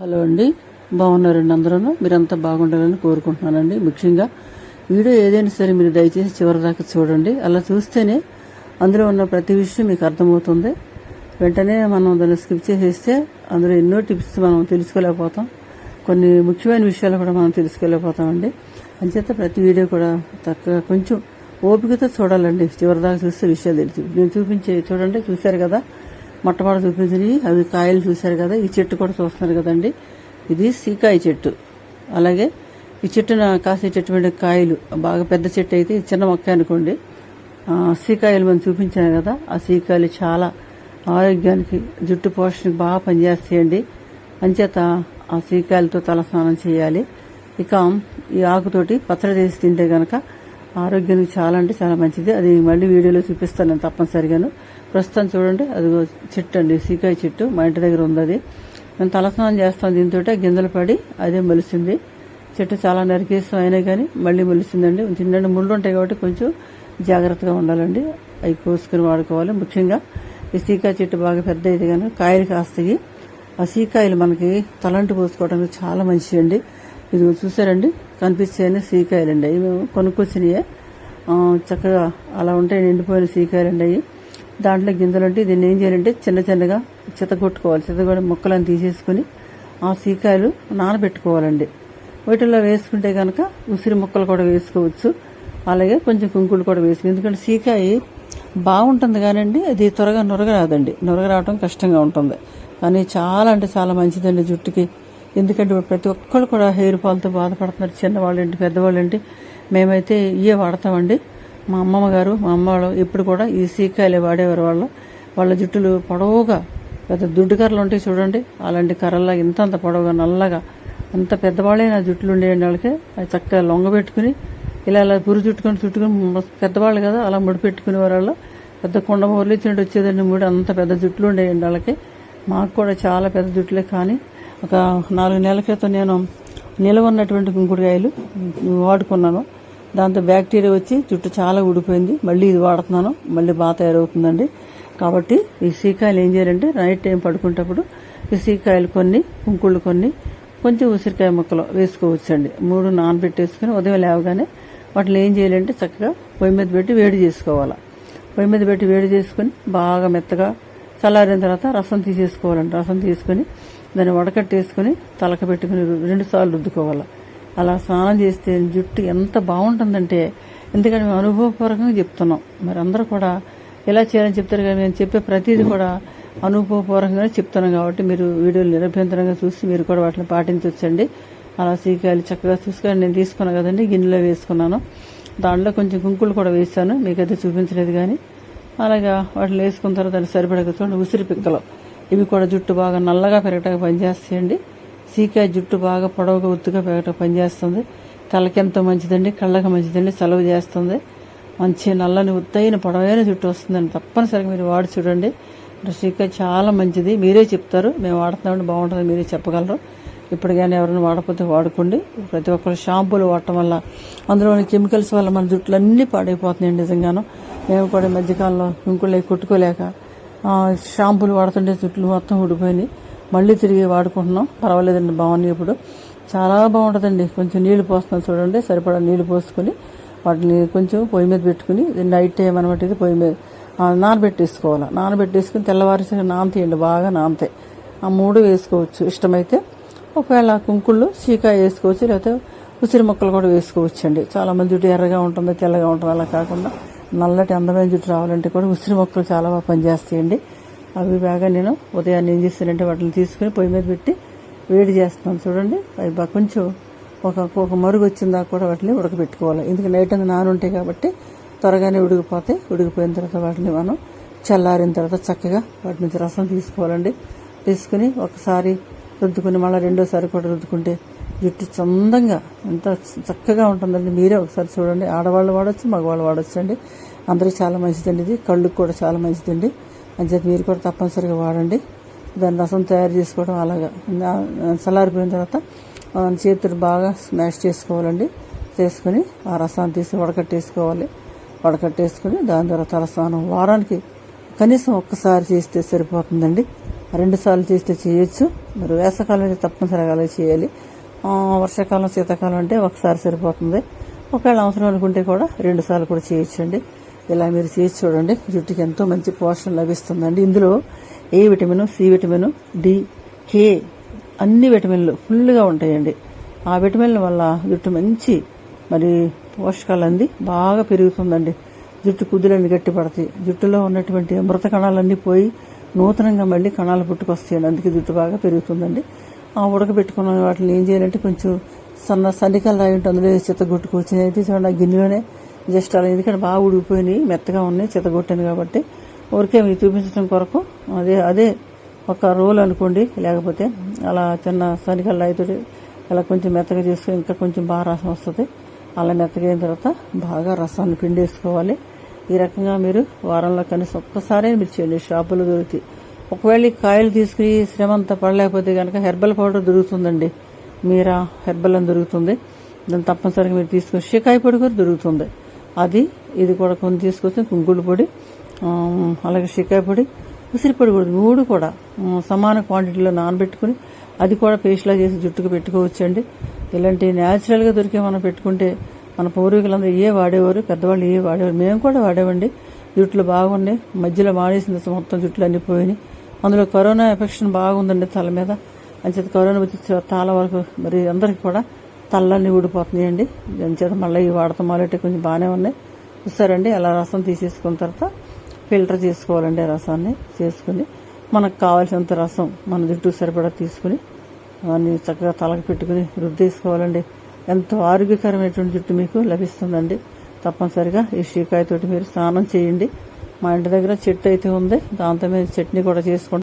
Hello అండి. బాగున్నారండి అందరూ మీరంతా బాగుండాలని కోరుకుంటున్నానండి. ముఖ్యంగా వీడియో ఏదైనా సరే మీరు దయచేసి చివరి దాకా చూడండి. అలా చూస్తేనే అందులో ఉన్న ప్రతి విషయం మీకు అర్థమవుతుంది. వెంటనే మనం దాన్ని స్కిప్ చేసేస్తే అందులో ఎన్నో టిప్స్ మనం తెలుసుకోలేకపోతాం. కొన్ని ముఖ్యమైన విషయాలు కూడా మనం తెలుసుకోలేకపోతామండి. అంచేత ప్రతి వీడియో కూడా తక్కువ కొంచెం ఓపికతో చూడాలండి. చివరిదాకా చూస్తే విషయాలు తెలుసు నేను చూపించే చూడండి చూశారు కదా? మొట్టమొదటి చూపించినవి అవి కాయలు చూశారు కదా ఈ చెట్టు కూడా చూస్తున్నారు కదండి. ఇది సీకాయ చెట్టు. అలాగే ఈ చెట్టున కాసేటటువంటి కాయలు బాగా పెద్ద చెట్టు అయితే చిన్న మొక్క అనుకోండి. సీకాయలు మనం చూపించాను కదా ఆ సీకాయలు చాలా ఆరోగ్యానికి జుట్టు పోషణకి బాగా పనిచేస్తాయండి. అంచేత ఆ సీకాయలతో తల స్నానం చేయాలి. ఇక ఈ ఆకుతోటి పచ్చడి చేసి తింటే కనుక ఆరోగ్యానికి చాలా అంటే చాలా మంచిది. అది మళ్ళీ వీడియోలో చూపిస్తాను నేను తప్పనిసరిగాను. ప్రస్తుతం చూడండి అది చెట్టు అండి సీకాయ చెట్టు మా ఇంటి దగ్గర ఉంది అది. మేము తలస్నానం చేస్తాం దీంతో గింజలు పడి అదే మొలిసింది చెట్టు చాలా నరికేస్తాం అయినా కానీ మళ్ళీ మొలిసిందండి చిన్న ముళ్ళు ఉంటాయి కాబట్టి కొంచెం జాగ్రత్తగా ఉండాలండి. అవి కోసుకుని వాడుకోవాలి. ముఖ్యంగా ఈ సీకాయ చెట్టు బాగా పెద్ద అయితే కానీ కాయలు కాస్తాయి. ఆ సీకాయలు మనకి తలంటి పోసుకోవడానికి చాలా మంచిది అండి ఇది చూసారండి? కనిపించాయని సీకాయలండి అవి మేము కొనుక్కొచ్చినాయే. చక్కగా అలా ఉంటాయి నిండిపోయిన సీకాయలండి అవి. దాంట్లో గింజలు ఉంటే దీన్ని ఏం చేయాలంటే చిన్న చిన్నగా చితగొట్టుకోవాలి చితగొట్టి ముక్కలను తీసేసుకుని ఆ సీకాయలు నానబెట్టుకోవాలండి. వీటిల్లో వేసుకుంటే కనుక ఉసిరి ముక్కలు కూడా వేసుకోవచ్చు. అలాగే కొంచెం కుంకుడు కూడా వేసుకుని ఎందుకంటే సీకాయ బాగుంటుంది కానండి అది త్వరగా నొరగరాదండి. రాదండి రావడం కష్టంగా ఉంటుంది. కానీ చాలా అంటే చాలా మంచిదండి జుట్టుకి. ఎందుకంటే ప్రతి ఒక్కరు కూడా హెయిర్ ఫాల్తో బాధపడుతున్నారు. చిన్నవాళ్ళేంటి పెద్దవాళ్ళేంటి మేమైతే ఇవే వాడతామండి. మా అమ్మమ్మ గారు మా అమ్మ వాళ్ళు ఇప్పుడు కూడా ఈ సీకాయలే వాడేవారు వాళ్ళు. వాళ్ళ జుట్టులు పొడవుగా పెద్ద దుడ్డు కర్రలు ఉంటాయి చూడండి అలాంటి కర్రల్లా ఇంత అంత పొడవుగా నల్లగా అంత నా జుట్టులు ఉండేయండి వాళ్ళకి. అది చక్కగా లొంగ పెట్టుకుని ఇలా ఇలా పురు చుట్టుకొని చుట్టుకొని పెద్దవాళ్ళు కదా అలా ముడి పెట్టుకునే వాళ్ళు. పెద్ద కొండ మొరలిచ్చినట్టు వచ్చేదండి ముడి అంత పెద్ద జుట్లు ఉండేయండి వాళ్ళకి. మాకు కూడా చాలా పెద్ద జుట్లే కానీ ఒక నాలుగు నెలల క్రితం నేను నిలవ ఉన్నటువంటి కుంకుడుకాయలు వాడుకున్నాను. దాంతో బ్యాక్టీరియా వచ్చి జుట్టు చాలా ఊడిపోయింది. మళ్ళీ ఇది వాడుతున్నాను. మళ్ళీ బాగా తయారవుతుందండి. కాబట్టి ఈ సీకాయలు ఏం చేయాలంటే నైట్ టైం పడుకునేటప్పుడు ఈ సీకాయలు కొన్ని కుంకుళ్ళు కొన్ని కొంచెం ఉసిరికాయ ముక్కలు వేసుకోవచ్చండి. మూడు నానబెట్టేసుకుని ఉదయం లేవగానే వాటిని ఏం చేయాలంటే చక్కగా పొయ్యి మీద పెట్టి వేడి చేసుకోవాలి. పొయ్యి మీద పెట్టి వేడి చేసుకుని బాగా మెత్తగా చల్లారిన తర్వాత రసం తీసేసుకోవాలండి. రసం తీసుకొని దాన్ని వడకట్టేసుకుని తలక పెట్టుకుని రెండుసార్లు రుద్దుకోవాలి. అలా స్నానం చేస్తే జుట్టు ఎంత బాగుంటుందంటే ఎందుకంటే మేము అనుభవపూర్వకంగా చెప్తున్నాం. మరి అందరూ కూడా ఎలా చేయాలని చెప్తారు కానీ నేను చెప్పే ప్రతిదీ కూడా అనుభవపూర్వకంగా చెప్తున్నాం కాబట్టి మీరు వీడియోలు నిరభ్యంతరంగా చూసి మీరు కూడా వాటిని పాటించవచ్చండి అలా సీకాయలు చక్కగా చూసుకొని నేను తీసుకున్నాను కదండి గిన్నెలో వేసుకున్నాను. దాంట్లో కొంచెం కుంకులు కూడా వేసాను మీకైతే చూపించలేదు కానీ అలాగా వాటిని వేసుకున్న తర్వాత దాన్ని సరిపడక చూడండి ఉసిరి పిక్కలు. ఇవి కూడా జుట్టు బాగా నల్లగా పెరగటానికి పనిచేస్తాయండి. సీకాయ జుట్టు బాగా పొడవుగా ఉత్తుగా పెరగటానికి పనిచేస్తుంది. తలకి ఎంతో మంచిదండి కళ్ళకి మంచిదండి సెలవు చేస్తుంది. మంచి నల్లని ఉత్తైన పొడవైన జుట్టు వస్తుందండి. తప్పనిసరిగా మీరు వాడి చూడండి. సీకాయ చాలా మంచిది. మీరే చెప్తారు. మేము వాడుతున్నామండి బాగుంటుంది మీరే చెప్పగలరు. ఇప్పుడు కానీ ఎవరైనా వాడకపోతే వాడుకోండి. ప్రతి ఒక్కరు షాంపూలు వాడటం వల్ల అందులోని కెమికల్స్ వల్ల మన జుట్లు అన్నీ పాడైపోతున్నాయండి నిజంగాను. మేము కూడా ఈ మధ్యకాలంలో ఇంకులు కొట్టుకోలేక షాంపూలు వాడుతుంటే జుట్లు మొత్తం ఊడిపోయినాయి. మళ్ళీ తిరిగి వాడుకుంటున్నాం. పర్వాలేదండి బాగున్నాయి ఇప్పుడు. చాలా బాగుంటుందండి. కొంచెం నీళ్ళు పోస్తున్నాం చూడండి. సరిపడా నీళ్ళు పోసుకొని వాటిని కొంచెం పొయ్యి మీద పెట్టుకుని నైట్ టైం అనమాట ఇది పొయ్యి మీద. నానబెట్టేసుకోవాలి. నానబెట్టేసుకుని తెల్లవారి నానతీయండి. బాగా నానతాయి. ఆ మూడు వేసుకోవచ్చు. ఇష్టమైతే ఒకవేళ కుంకుళ్ళు చీకాయ వేసుకోవచ్చు. లేకపోతే ఉసిరి మొక్కలు కూడా వేసుకోవచ్చు అండి చాలా మంది జుట్టు ఎర్రగా ఉంటుంది తెల్లగా ఉంటుంది. అలా కాకుండా నల్లటి అందమైన జుట్టు రావాలంటే కూడా ఉసిరి మొక్కలు చాలా బాగా పనిచేస్తాయండి. అవి బాగా నేను ఉదయాన్నే ఏం చేస్తానంటే వాటిని తీసుకుని పొయ్యి మీద పెట్టి వేడి చేస్తున్నాను. చూడండి అవి బాగా కొంచెం ఒక ఒక మరుగు వచ్చిందా కూడా వాటిని ఉడకబెట్టుకోవాలి. ఎందుకంటే నైట్ అంతా నాన ఉంటాయి కాబట్టి త్వరగానే ఉడికిపోతాయి. ఉడికిపోయిన తర్వాత వాటిని మనం చల్లారిన తర్వాత చక్కగా వాటి నుంచి రసం తీసుకోవాలండి. తీసుకుని ఒకసారి రుద్దుకుని మళ్ళీ రెండోసారి కూడా రుద్దుకుంటే జుట్టు చందంగా ఎంత చక్కగా ఉంటుందండి. మీరే ఒకసారి చూడండి. ఆడవాళ్ళు వాడచ్చు మగవాళ్ళు వాడచ్చు అండి అందరికీ చాలా మంచిదండి ఇది. కళ్ళుకు కూడా చాలా మంచిదండి. అంచేత మీరు కూడా తప్పనిసరిగా వాడండి. దాని రసం తయారు చేసుకోవడం అలాగా. చల్లారిపోయిన తర్వాత చేతులు బాగా స్మాష్ చేసుకోవాలండి. చేసుకుని ఆ రసాన్ని తీసి వడకట్టేసుకోవాలి. వడకట్టేసుకుని దాని తర్వాత తలస్నానం వారానికి కనీసం ఒక్కసారి చేస్తే సరిపోతుందండి. రెండు సార్లు చేస్తే చేయొచ్చు. మరి వేసవకాలం అయితే తప్పనిసరిగా అలా చేయాలి. వర్షాకాలం శీతాకాలం అంటే ఒకసారి సరిపోతుంది. ఒకవేళ అవసరం అనుకుంటే కూడా రెండు సార్లు కూడా చేయొచ్చండి ఇలా మీరు చేసి చూడండి. జుట్టుకి ఎంతో మంచి పోషణ లభిస్తుందండి. ఇందులో A vitamin C vitamin D K అన్ని విటమిన్లు ఫుల్గా ఉంటాయండి. ఆ విటమిన్ల వల్ల జుట్టు మంచి మరి పోషకాలు అంది బాగా పెరుగుతుందండి. జుట్టు కుదులన్నీ గట్టిపడతాయి. జుట్టులో ఉన్నటువంటి మృత కణాలన్నీ పోయి నూతనంగా మళ్ళీ కణాలు పుట్టుకొస్తాయండి. అందుకే జుట్టు బాగా పెరుగుతుందండి. ఉడకబెట్టుకున్న వాటిని ఏం చేయాలంటే కొంచెం సన్న సన్నికలు రాయి ఉంటే అందులో చిత్తగొట్టుకోవచ్చు అయితే చూడండి ఆ గిన్నెలోనే జస్ట్ అలా ఎందుకంటే బాగా ఉడికిపోయినాయి మెత్తగా ఉన్నాయి చిత్తగొట్టాను కాబట్టి. ఊరికే మీకు చూపించడం కొరకు అదే అదే ఒక రోల్ అనుకోండి లేకపోతే అలా చిన్న సనికల్ రాయితోటి అలా కొంచెం మెత్తగా చేసుకుని ఇంకా కొంచెం బాగా రసం వస్తుంది. అలా మెత్తగా అయిన తర్వాత బాగా రసాన్ని పిండేసుకోవాలి. ఈ రకంగా మీరు వారంలో కనీసం ఒక్కసారే మీరు చేయండి. షాపులో దొరికితే ఒకవేళ ఈ కాయలు తీసుకుని శ్రమ అంతా పడలేకపోతే కనుక హెర్బల్ పౌడర్ దొరుకుతుందండి. మీరా హెర్బల్ అని దొరుకుతుంది. దాన్ని తప్పనిసరిగా మీరు తీసుకొని షికాయ పొడి కూడా దొరుకుతుంది. అది ఇది కూడా కొన్ని తీసుకొచ్చి కుంకుడు పొడి అలాగే షికాయ పొడి ఉసిరి పొడి కూడా మూడు కూడా సమాన క్వాంటిటీలో నానబెట్టుకుని అది కూడా పేస్ట్లా చేసి జుట్టుకు పెట్టుకోవచ్చండి. ఇలాంటి న్యాచురల్గా దొరికే మనం పెట్టుకుంటే మన పూర్వీకులందరూ ఏ వాడేవారు పెద్దవాళ్ళు ఏ వాడేవారు మేము కూడా వాడేవండి. జుట్లు బాగున్నాయి. మధ్యలో మానేసింది మొత్తం జుట్లు అన్ని పోయినాయి. అందులో కరోనా ఎఫెక్షన్ బాగుందండి తల మీద. అంచేత కరోనా వచ్చి తల వరకు మరి అందరికి కూడా తలన్నీ ఊడిపోతున్నాయండి. అంచేత మళ్ళీ ఈ వాడతాం మొదలెట్టి కొంచెం బాగానే ఉన్నాయి. చూస్తారండి అలా రసం తీసేసుకున్న తర్వాత ఫిల్టర్ చేసుకోవాలండి ఆ రసాన్ని చేసుకుని మనకు కావాల్సినంత రసం మన జుట్టు సరిపడా తీసుకుని అవన్నీ చక్కగా తలకు పెట్టుకుని రుద్దేసుకోవాలండి. ఎంతో ఆరోగ్యకరమైనటువంటి జుట్టు మీకు లభిస్తుందండి. తప్పనిసరిగా ఈ షీకాయతోటి మీరు స్నానం చేయండి. మా ఇంటి దగ్గర చెట్టు అయితే ఉంది. దాంతో మీద చట్నీ కూడా చేసుకుంటాం.